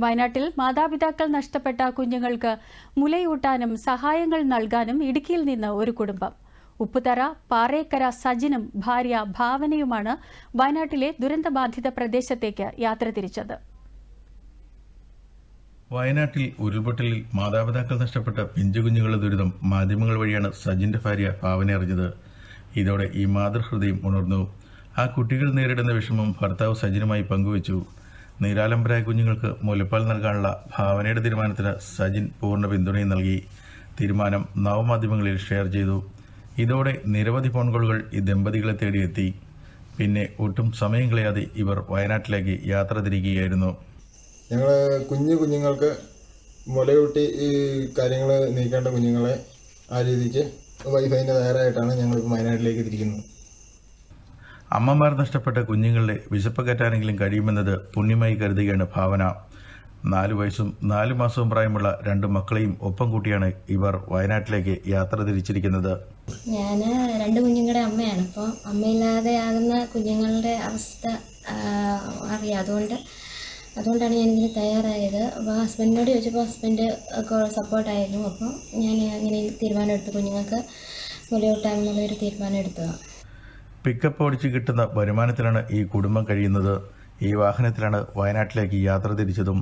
വയനാട്ടിൽ മാതാപിതാക്കൾ നഷ്ടപ്പെട്ട കുഞ്ഞുങ്ങൾക്ക് മുലയൂട്ടാനും സഹായങ്ങൾ നൽകാനും ഇടുക്കിയിൽ നിന്ന് ഒരു കുടുംബം. ഉപ്പുതറ പാറേക്കര സജിനും ഭാര്യ ഭാവനയുമാണ് വയനാട്ടിലെ ദുരന്തബാധിത പ്രദേശത്തേക്ക് യാത്ര തിരിച്ചത്. വയനാട്ടിൽ ഉരുൾപൊട്ടലിൽ മാതാപിതാക്കൾ നഷ്ടപ്പെട്ട പിഞ്ചുകുഞ്ഞുങ്ങളുടെ ദുരിതം മാധ്യമങ്ങൾ വഴിയാണ് സജിന്റെ ഭാര്യ ഭാവന അറിഞ്ഞത്. ഇതോടെ ഈ മാതൃഹൃദയം ഉണർന്നു. ആ കുട്ടികൾ നേരിടുന്ന വിഷമം ഭർത്താവ് സജിനുമായി പങ്കുവച്ചു. നിരാലംബരായ കുഞ്ഞുങ്ങൾക്ക് മുലപ്പാൽ നൽകാനുള്ള ഭാവനയുടെ തീരുമാനത്തിന് സജിൻ പൂർണ പിന്തുണയും നൽകി. തീരുമാനം നവമാധ്യമങ്ങളിൽ ഷെയർ ചെയ്തു. ഇതോടെ നിരവധി ഫോൺ കോളുകൾ ഈ ദമ്പതികളെ തേടിയെത്തി. പിന്നെ ഒട്ടും സമയം കളയാതെ ഇവർ വയനാട്ടിലേക്ക് യാത്ര തിരിക്കുകയായിരുന്നു ഞങ്ങൾ കുഞ്ഞു കുഞ്ഞുങ്ങൾക്ക് മുലയൂട്ടി ഈ കാര്യങ്ങൾ നീക്കേണ്ട കുഞ്ഞുങ്ങളെ ആ രീതിക്ക് വൈഫൈന്റെ തയ്യാറായിട്ടാണ് ഞങ്ങൾ വയനാട്ടിലേക്ക് തിരിക്കുന്നത്. അമ്മമാർ നഷ്ടപ്പെട്ട കുഞ്ഞുങ്ങളുടെ വിശപ്പ് കയറ്റാനെങ്കിലും കഴിയുമെന്നത് പുണ്യമായി കരുതുകയാണ് ഭാവന. നാലു വയസ്സും നാലു മാസവും പ്രായമുള്ള രണ്ട് മക്കളെയും ഒപ്പം കൂട്ടിയാണ് ഇവർ വയനാട്ടിലേക്ക് യാത്ര തിരിച്ചിരിക്കുന്നത്. ഞാൻ രണ്ട് കുഞ്ഞുങ്ങളുടെ അമ്മയാണ്. അപ്പോൾ അമ്മയില്ലാതെ ആകുന്ന കുഞ്ഞുങ്ങളുടെ അവസ്ഥ അറിയാം. അതുകൊണ്ട് അതുകൊണ്ടാണ് ഞാനിതിന് തയ്യാറായത്. അപ്പോൾ ഹസ്ബൻഡിനോട് ചോദിച്ചപ്പോൾ ഹസ്ബൻഡ് സപ്പോർട്ടായിരുന്നു അപ്പോൾ ഞാൻ അങ്ങനെ തീരുമാനം എടുത്തു. കുഞ്ഞുങ്ങൾക്ക് മുലയൂട്ടാമെന്നുള്ളൊരു തീരുമാനം എടുത്തതാണ് പിക്കപ്പ് ഓടിച്ച് കിട്ടുന്ന വരുമാനത്തിലാണ് ഈ കുടുംബം കഴിയുന്നത്. ഈ വാഹനത്തിലാണ് വയനാട്ടിലേക്ക് യാത്ര തിരിച്ചതും.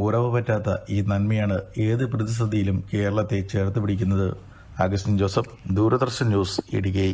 ഉറവ് പറ്റാത്ത ഈ നന്മയാണ് ഏത് പ്രതിസന്ധിയിലും കേരളത്തെ ചേർത്ത് പിടിക്കുന്നത്. അഗസ്റ്റിൻ ജോസഫ് ദൂരദർശൻ ന്യൂസ് ഇടുക്കി.